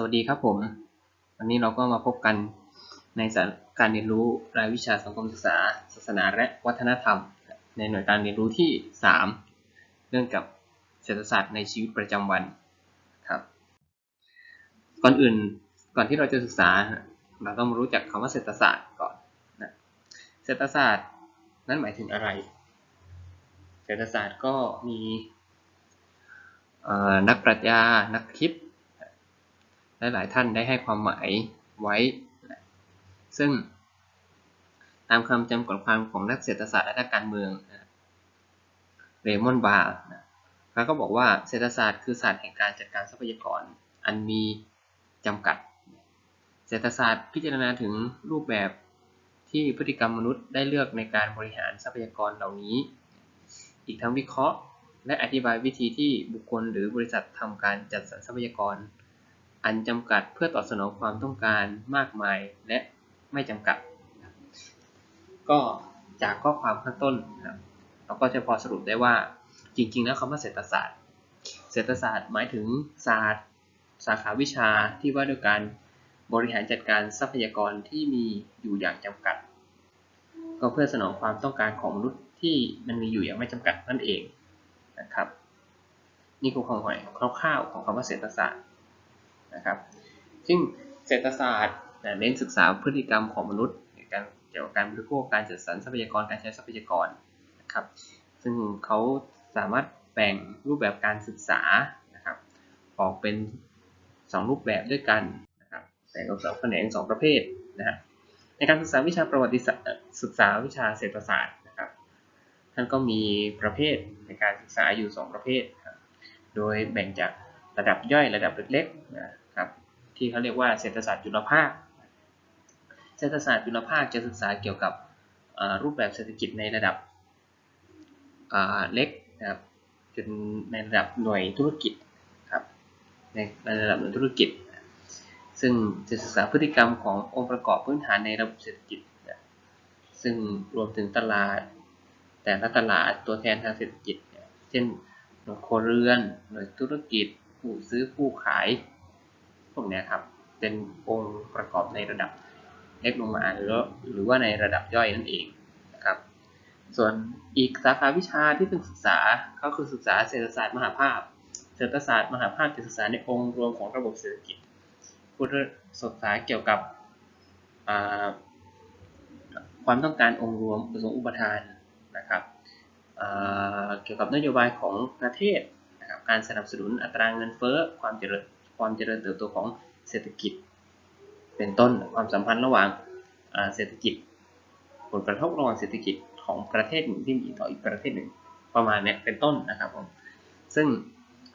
สวัสดีครับผม วันนี้เราก็มาพบกันในสารการเรียนรู้รายวิชาสังคมศึกษา ศาสนาและวัฒนธรรม ในหน่วยการเรียนรู้ที่ 3 เรื่องกับเศรษฐศาสตร์ในชีวิตประจำวันครับ ก่อนอื่นก่อนที่เราจะศึกษา เราต้องรู้จักคำว่าเศรษฐศาสตร์ก่อนนะเศรษฐศาสตร์นั้นหมายถึงอะไร เศรษฐศาสตร์ก็มีนักปรัชญานักคิด และหลายท่านได้ให้ความหมายไว้ ซึ่งตามคำจำกัดความของนักเศรษฐศาสตร์และนักการเมืองเรมอนบาร์เขาก็บอกว่าเศรษฐศาสตร์คือศาสตร์แห่งการจัดการทรัพยากร อันมีจำกัด เศรษฐศาสตร์พิจารณาถึงรูปแบบที่พฤติกรรมมนุษย์ได้เลือกในการบริหารทรัพยากรเหล่านี้ อีกทั้งวิเคราะห์ และอธิบายวิธีที่บุคคลหรือบริษัททำการจัดสรรทรัพยากร อันจำกัดเพื่อตอบสนองความต้องการมากมายและไม่จำกัด ก็จากข้อความข้างต้นนะครับเราก็จะพอสรุปได้ว่าจริงๆแล้วคำว่าเศรษฐศาสตร์ เศรษฐศาสตร์หมายถึงศาสตร์ สาขาวิชาที่ว่าด้วยการบริหารจัดการทรัพยากรที่มีอยู่อย่างจำกัด ก็เพื่อสนองความต้องการของมนุษย์ที่มันมีอยู่อย่างไม่จำกัดนั่นเองนะครับนี่คือความหมายคร่าวๆของคำว่าเศรษฐศาสตร์ นะครับ ซึ่งเศรษฐศาสตร์เน้นศึกษาพฤติกรรมของมนุษย์การเกี่ยวกับการบริโภคการจัดสรรทรัพยากรการใช้ทรัพยากรนะครับ ซึ่งเขาสามารถแบ่งรูปแบบการศึกษานะครับ ออกเป็น 2 รูปแบบด้วยกันนะครับแบ่งออกสองแขนงสองประเภทนะฮะในการศึกษาวิชาประวัติศาสตร์ศึกษาวิชาเศรษฐศาสตร์นะครับท่านก็มีประเภทในการศึกษาอยู่ 2 ประเภท โดยแบ่งจาก ระดับย่อยระดับเล็กๆนะครับที่เขาเรียกว่าเศรษฐศาสตร์จุลภาค เศรษฐศาสตร์จุลภาคจะศึกษาเกี่ยวกับรูปแบบเศรษฐกิจในระดับเล็กนะครับจนในระดับหน่วยธุรกิจครับในระดับหน่วยธุรกิจ ซึ่งจะศึกษาพฤติกรรมขององค์ประกอบพื้นฐานในระบบเศรษฐกิจ ซึ่งรวมถึงตลาด แต่ละตลาดตัวแทนทางเศรษฐกิจ เช่นหน่วยครัวเรือนหน่วยธุรกิจ ผู้ซื้อผู้ขาย พวกนี้ครับ เป็นองค์ประกอบในระดับเล็กลงมาหรือหรือว่าในระดับย่อยนั่นเองนะครับ ส่วนอีกสาขาวิชาที่ต้องศึกษาก็คือศึกษาเศรษฐศาสตร์มหาภาพ เศรษฐศาสตร์มหาภาคจะศึกษาในองค์รวมของระบบเศรษฐกิจผู้ศึกษาเกี่ยวกับความต้องการองค์รวมอุปสงค์อุปทานนะครับเกี่ยวกับนโยบายของประเทศ นะครับการสนับสนุนอัตราเงินเฟ้อความเจริญความเจริญเติบโตของเศรษฐกิจ เป็นต้นความสัมพันธ์ระหว่างเศรษฐกิจ ผลกระทบระหว่างเศรษฐกิจของประเทศหนึ่งที่มีต่ออีกประเทศหนึ่งประมาณนี้เป็นต้นนะครับผมซึ่ง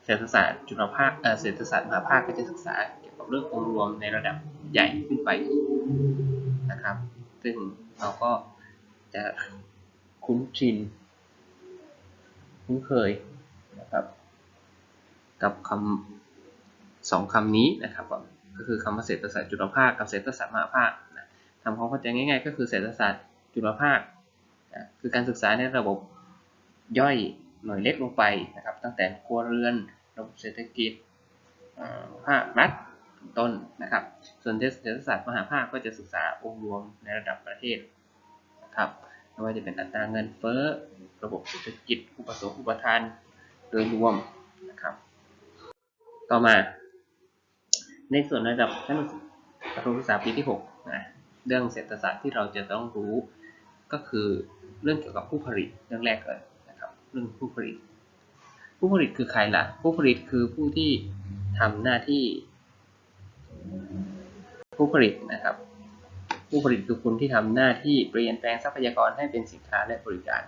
เศรษฐศาสตร์จุลภาคเศรษฐศาสตร์มหาภาคก็จะศึกษาเกี่ยวกับเรื่ององค์รวมในระดับใหญ่ขึ้นไปนะครับ ซึ่งเราก็จะคุ้นชินคุ้นเคยนะครับ กับคำสองคำนี้นะครับก็คือคำว่าเศรษฐศาสตร์จุลภาคกับเศรษฐศาสตร์มหาภาคนะทำความเข้าใจง่ายๆ ก็คือเศรษฐศาสตร์จุลภาคนะคือการศึกษาในระบบย่อยหน่วยเล็กลงไปนะครับ ตั้งแต่ครัวเรือนระบบเศรษฐกิจภาครัฐต้นนะครับ ส่วนเศรษฐศาสตร์มหาภาคก็จะศึกษาองค์รวมในระดับประเทศนะครับไม่ว่าจะเป็นอัตราเงินเฟ้อ ระบบเศรษฐกิจ อุปสงค์อุปทาน โดยรวม ต่อมา ในส่วนระดับชั้นประถมศึกษาปีที่6นะเรื่องเศรษฐศาสตร์ที่เราจะต้องรู้ก็คือเรื่องเกี่ยวกับผู้ผลิตเรื่องแรกเลยนะครับเรื่องผู้ผลิต ผู้ผลิตคือใครล่ะ ผู้ผลิตคือผู้ที่ทำหน้าที่ ผู้ผลิตนะครับ ผู้ผลิตคือคนที่ทำหน้าที่เปลี่ยนแปลงทรัพยากรให้เป็นสินค้าและบริการ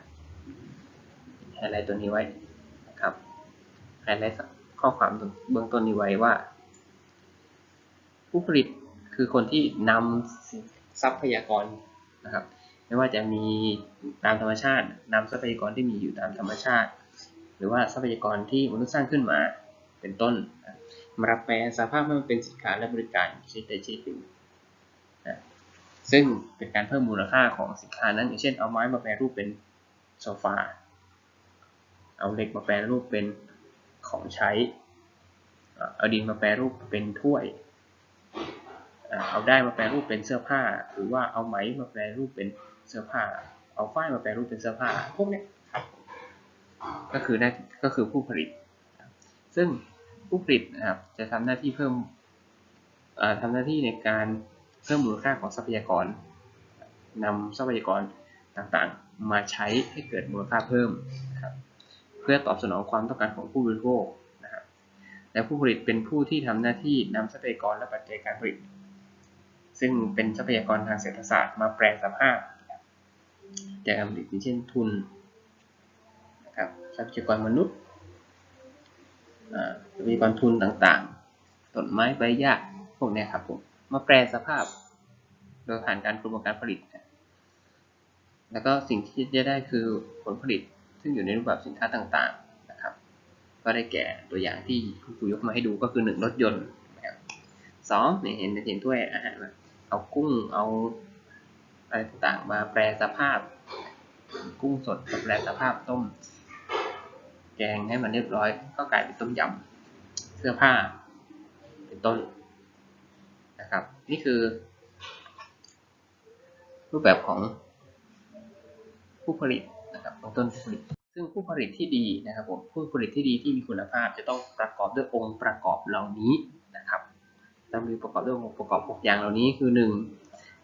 ไฮไลท์ตัวนี้ไว้นะครับไฮไลท์ ข้อความเบื้องต้นนี้ไว้ว่า ผู้ผลิตคือคนที่นำทรัพยากรนะครับ ไม่ว่าจะมีตามธรรมชาตินำทรัพยากรที่มีอยู่ตามธรรมชาติ หรือว่าทรัพยากรที่มนุษย์สร้างขึ้นมาเป็นต้นมารับแปลสภาพให้มันเป็นสินค้าและบริการชนิดใดชนิดหนึ่งนะซึ่งเป็นการเพิ่มมูลค่าของสินค้านั้น อย่างเช่นเอาไม้มาแปลรูปเป็นโซฟา เอาเหล็กมาแปลรูปเป็น ของใช้ เอาดินมาแปลรูปเป็นถ้วย เอาได้มาแปลรูปเป็นเสื้อผ้า หรือว่าเอาไหมมาแปลรูปเป็นเสื้อผ้า เอาฝ้ายมาแปลรูปเป็นเสื้อผ้า พวกนี้ครับ ก็คือได้ก็คือผู้ผลิต ซึ่งผู้ผลิตนะครับจะทำหน้าที่เพิ่มอ่าทำหน้าที่ในการเพิ่มมูลค่าของทรัพยากรนำทรัพยากรต่างๆ มาใช้ให้เกิดมูลค่าเพิ่ม พื่อตอบสนองความต้องการของผู้บริโภคนะครับและผู้ผลิตเป็นผู้ที่ทำหน้าที่นำทรัพยากรและปัจจัยการผลิต ซึ่งเป็นทรัพยากรทางเศรษฐศาสตร์มาแปลสภาพจากการผลิตเช่นทุนนะครับทรัพยากรมนุษย์ทรัพยากรทุนต่างๆต้นไม้ใบหญ้าพวกเนี้ยครับผมมาแปลสภาพ โดยผ่านการกระบวนการผลิต แล้วก็สิ่งที่จะได้คือผลผลิต ซึ่งอยู่ในรูปแบบสินค้าต่างๆนะครับ ก็ได้แก่ตัวอย่างที่คุณครูยกมาให้ดูก็คือหนึ่งรถยนต์นะครับสองเนี่ยเห็นเห็นถ้วยอาหารเอากุ้งเอาอะไรต่างๆมาแปลสภาพ กุ้งสดมาแปลสภาพต้ม แกงให้มันเรียบร้อย ก็กลายเป็นต้มยำเสื้อผ้า เป็นต้นนะครับ นี่คือ รูปแบบของผู้ผลิตนะครับของต้นผู้ผลิต ซึ่งผู้ผลิตที่ดีนะครับผมผู้ผลิตที่ดีที่มีคุณภาพจะต้องประกอบด้วยองค์ประกอบเหล่านี้นะครับต้องมีประกอบด้วยองค์ประกอบหกอย่างเหล่านี้คือหนึ่ง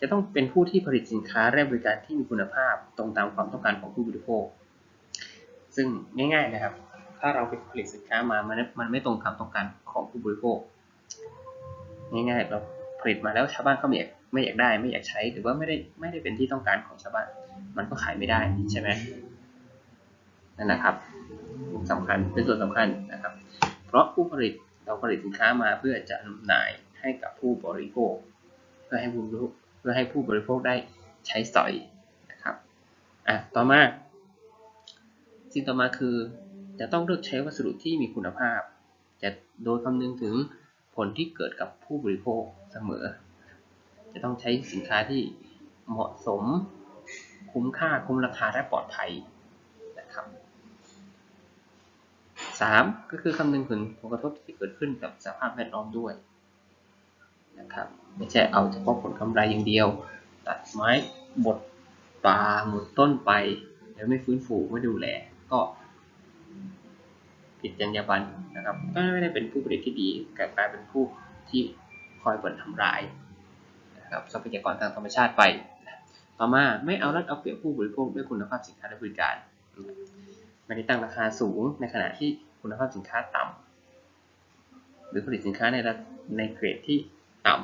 จะต้องเป็นผู้ที่ผลิตสินค้าและบริการที่มีคุณภาพตรงตามความต้องการของผู้บริโภค ซึ่งง่ายๆนะครับ ถ้าเราไปผลิตสินค้ามามันมันไม่ตรงความต้องการของผู้บริโภค ง่ายๆเราผลิตมาแล้วชาวบ้านเขาไม่อยากไม่อยากได้ไม่อยากใช้หรือว่าไม่ได้ไม่ได้เป็นที่ต้องการของชาวบ้านมันก็ขายไม่ได้ใช่ไหม นั่นนะครับสำคัญเป็นส่วนสำคัญนะครับ เพราะผู้ผลิตเราผลิตสินค้ามาเพื่อจะจำหน่ายให้กับผู้บริโภค เพื่อให้ผู้เพื่อให้ผู้บริโภคได้ใช้สอยนะครับอะต่อมาสิ่งต่อมาคือจะต้องเลือกใช้วัสดุที่มีคุณภาพ จะโดยคำนึงถึงผลที่เกิดกับผู้บริโภคเสมอ จะต้องใช้สินค้าที่เหมาะสม คุ้มค่าคุ้มราคาและปลอดภัย 3 ก็คือคำนึงถึงผลกระทบที่เกิดขึ้นกับสภาพแวดล้อมด้วยนะครับไม่ใช่เอาเฉพาะผลกำไรอย่างเดียว ตัดไม้บดป่าหมดต้นไป แล้วไม่ฟื้นฟูไม่ดูแลก็ผิดจรรยาบรรณนะครับก็ไม่ได้เป็นผู้ผลิตที่ดีกลายเป็นผู้ที่คอยบ่นทำร้ายนะครับทรัพยากรทางธรรมชาติไป ต่อมาไม่เอารัดเอาเปรียบผู้บริโภคด้วยคุณภาพสินค้าและบริการไม่ได้ตั้งราคาสูงในขณะที่ คุณภาพสินค้าต่ำหรือผลิตสินค้าในระในเกรดที่ต่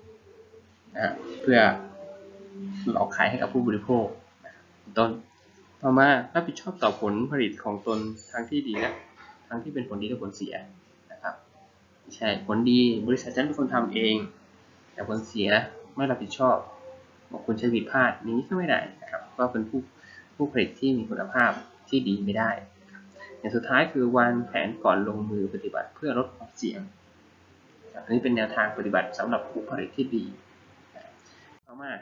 ำนะเพื่อหลอกขายให้กับผู้บริโภคต้นต่อมารับผิดชอบต่อผลผลิตของตนทั้งที่ดีและทั้งที่เป็นผลดีและผลเสียนะครับใช่ผลดีบริษัทฉันเป็นคนทำเอง แต่ผลเสียไม่รับผิดชอบบอกคุณใช้ผิดพลาดนี้ก็ไม่ได้นะครับ ก็เป็นผู้ผู้ผลิตที่มีคุณภาพที่ดีไม่ได้ อย่างสุดท้ายคือวางแผนก่อนลงมือปฏิบัติเพื่อลดความเสี่ยงอันนี้เป็นแนวทางปฏิบัติสำหรับผู้ผลิตที่ดีต่อมา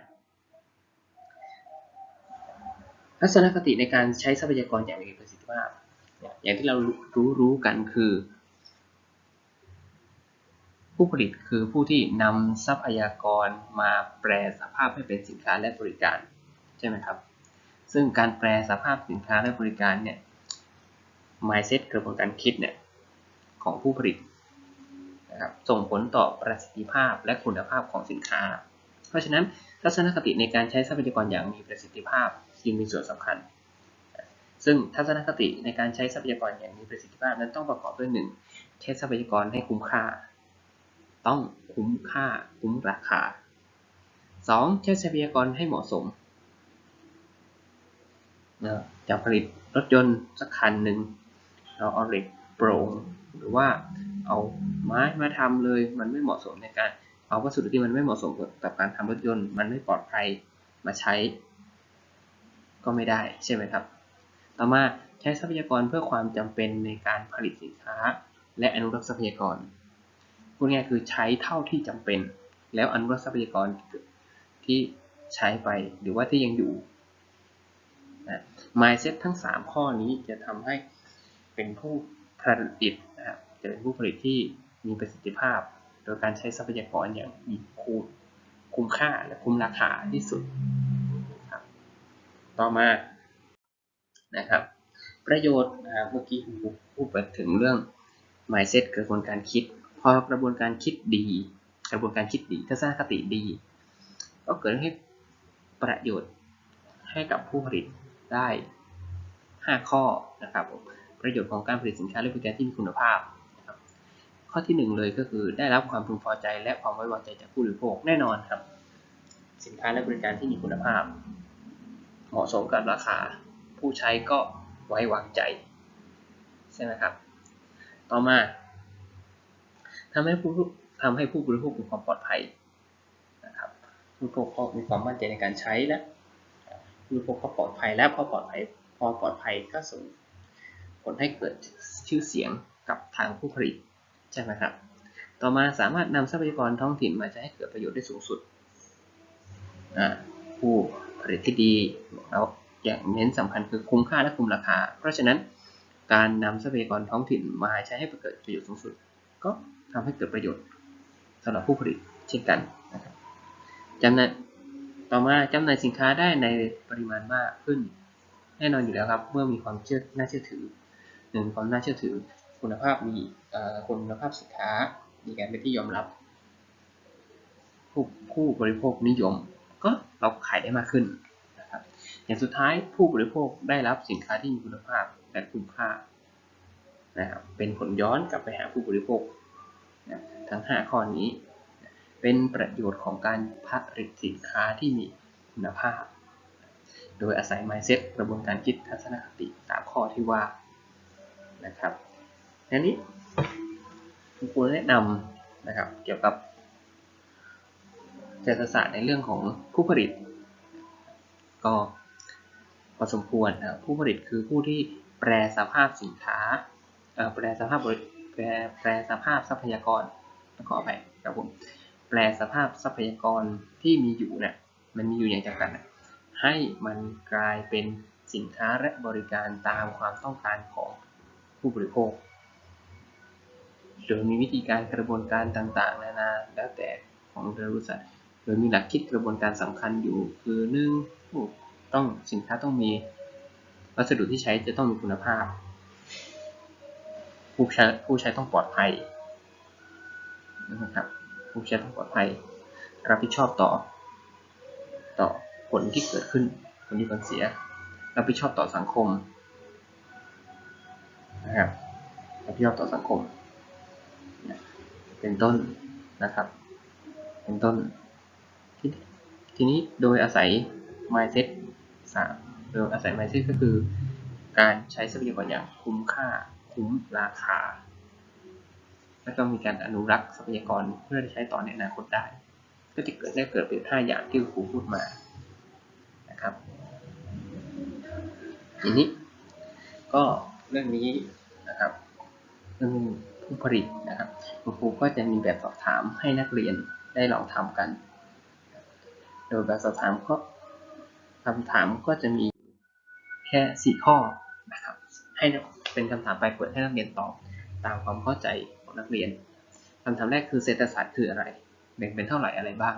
ลักษณะคติในการใช้ทรัพยากรอย่างมีประสิทธิภาพ อย่างที่เรารู้รู้กันคือ ผู้ผลิตคือผู้ที่นำทรัพยากรมาแปลสภาพให้เป็นสินค้าและบริการ ใช่ไหมครับ ซึ่งการแปลสภาพสินค้าและบริการเนี่ย mindset กระบวนการคิดเนี่ยของผู้ผลิตนะครับส่งผลต่อประสิทธิภาพและคุณภาพของสินค้า เพราะฉะนั้นทัศนคติในการใช้ทรัพยากรอย่างมีประสิทธิภาพจึงมีส่วนสำคัญ ซึ่งทัศนคติในการใช้ทรัพยากรอย่างมีประสิทธิภาพนั้นต้องประกอบด้วยหนึ่งใช้ทรัพยากรให้คุ้มค่า ต้องคุ้มค่าคุ้มราคา 2. ใช้ทรัพยากรให้เหมาะสมจะผลิตรถยนต์สักคันหนึ่ง เราเอาเหล็กโปร่งหรือว่าเอาไม้มาทำเลย มันไม่เหมาะสมในการ เอาวัสดุที่มันไม่เหมาะสมกับการทำรถยนต์ มันไม่ปลอดภัยมาใช้ ก็ไม่ได้ใช่ไหมครับ ต่อมาใช้ทรัพยากรเพื่อความจำเป็นในการผลิตสินค้า และอนุรักษ์ทรัพยากรพูดง่ายคือใช้เท่าที่จำเป็น แล้วอนุรักษ์ทรัพยากรที่ใช้ไปหรือว่าที่ยังอยู่นะ mindset ทั้ง 3 ข้อนี้จะทำให้ เป็นผู้ผลิตนะครับจะเป็นผู้ผลิตที่มีประสิทธิภาพ โดยการใช้ทรัพยากรอย่างมีคุ้มคุ้มค่าและคุ้มราคาที่สุดครับต่อมานะครับ ประโยชน์เมื่อกี้ผมพูดไปถึงเรื่อง mindset กระบวนการคิด พอกระบวนการคิดดี กระบวนการคิดดีทัศนคติดี ก็เกิดให้ประโยชน์ให้กับผู้ผลิตได้ 5 ข้อนะครับผม ประโยชน์ของการผลิตสินค้าและบริการที่มีคุณภาพนะครับข้อที่ 1 เลยก็คือได้รับความพึงพอใจและความไว้วางใจจากผู้บริโภคแน่นอนครับ สินค้าและบริการที่มีคุณภาพ เหมาะสมกับราคา ผู้ใช้ก็ไว้วางใจใช่ไหมครับ ต่อมาทำให้ผู้ทำให้ผู้บริโภคมีความปลอดภัยนะครับผู้บริโภคก็มีความมั่นใจในการใช้และผู้บริโภคก็ปลอดภัยและพอปลอดภัยพอปลอดภัยก็ส่ง ลให้เกิดชื่อเสียงกับทางผู้ผลิตใช่ไหมครับ ต่อมาสามารถนำทรัพยากรท้องถิ่นมาใช้ให้เกิดประโยชน์ได้สูงสุด ผู้ผลิตที่ดีแล้วอย่างเน้นสำคัญคือคุ้มค่าและคุ้มราคา เพราะฉะนั้นการนำทรัพยากรท้องถิ่นมาใช้ให้เกิดประโยชน์สูงสุด ก็ทำให้เกิดประโยชน์สำหรับผู้ผลิตเช่นกันนะครับจำหน่ายต่อมาจำหน่ายสินค้าได้ในปริมาณมากขึ้น แน่นอนอยู่แล้วครับ เมื่อมีความเชื่อน่าเชื่อถือ หนึ่งความน่าเชื่อถือคุณภาพมีคุณภาพสินค้ามีการเป็นที่ยอมรับ ผู้ผู้บริโภคนิยม ก็เราขายได้มากขึ้นนะครับอย่างสุดท้ายผู้บริโภคได้รับสินค้าที่มีคุณภาพและคุ้มค่านะครับเป็นผลย้อนกลับไปหาผู้บริโภคนะทั้ง 5 ข้อนี้ เป็นประโยชน์ของการผลิตสินค้าที่มีคุณภาพ โดยอาศัย mindset กระบวนการคิดทัศนคติ 3 ข้อที่ว่า นะครับทีนี้คุณครูแนะนำนะครับ เกี่ยวกับเศรษฐศาสตร์ในเรื่องของผู้ผลิต ก็พอสมควรนะผู้ผลิตคือผู้ที่แปรสภาพสินค้าแปรสภาพแปรแปรสภาพทรัพยากรขออภัยครับผมแปลสภาพทรัพยากรที่มีอยู่เนี่ยมันมีอยู่อย่างจำกัดนะให้มันกลายเป็นสินค้าและบริการตามความต้องการของ ผู้บริโภค โดยมีวิธีการกระบวนการต่างๆ นานาแล้วแต่ของบริษัท โดยมีหลักคิดกระบวนการสำคัญอยู่ คือหนึ่งต้องสินค้าต้องมีวัสดุที่ใช้จะต้องมีคุณภาพ ผู้ใช้ผู้ใช้ต้องปลอดภัยนะครับผู้ใช้ต้องปลอดภัย รับผิดชอบต่อ ต่อผลที่เกิดขึ้นผลที่ผลเสีย รับผิดชอบต่อสังคม นะครับรับผิดชอบต่อสังคม เป็นต้นนะครับ เป็นต้นททีนี้โดยอาศัย mindset สามโดยอาศัย mindset ก็คือ การใช้ทรัพยากรอย่างคุ้มค่าคุ้มราคา แล้วก็มีการอนุรักษ์ทรัพยากรเพื่อใช้ต่อในอนาคตได้ ก็จะเกิดได้เกิดเป็นห้าอย่างที่ครูพูดมานะครับทีนี้ก็ เรื่องนี้นะครับเรื่องผู้ผลิตนะครับคุณครูก็จะมีแบบสอบถามให้นักเรียนได้ลองทำกัน โดยแบบสอบถามก็คำถามก็จะมีแค่สี่ข้อนะครับให้เป็นคำถามไปเปิดให้นักเรียนตอบตามความเข้าใจของนักเรียนคำถามแรกคือเศรษฐศาสตร์คืออะไรแบ่งเป็นเท่าไหร่อะไรบ้าง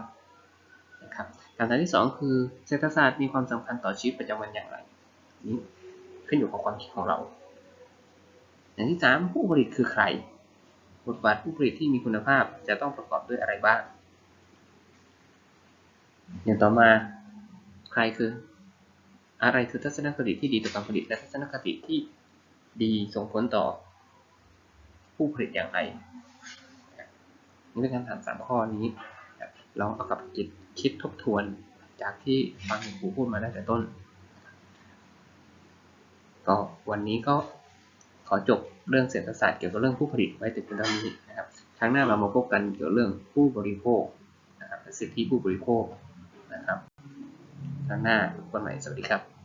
นะครับคำถามที่สองคือเศรษฐศาสตร์มีความสำคัญต่อชีวิตประจำวันอย่างไรนี้ขึ้นอยู่กับความคิดของเรา อย่างที่สามผู้ผลิตคือใคร บทบาทผู้ผลิตที่มีคุณภาพจะต้องประกอบด้วยอะไรบ้าง อย่างต่อมาใครคือ อะไรคือทัศนคติที่ดีต่อการผลิตและทัศนคติที่ดีส่งผลต่อ ผู้ผลิตอย่างไรนี่เป็นคำถามสามข้อนี้ลองเอากับจิตคิดทบทวนจากที่ฟังครูพูดมาตั้งแต่ต้น ก็วันนี้ก็ ขอจบเรื่องเศรษฐศาสตร์เกี่ยวกับเรื่องผู้ผลิตไว้แต่เพียงเท่านี้นะครับครั้งหน้าเรามาพบกันเกี่ยวกับเรื่องผู้บริโภคนะครับสิทธิผู้บริโภคนะครับครั้งหน้าพบกันใหม่สวัสดีครับ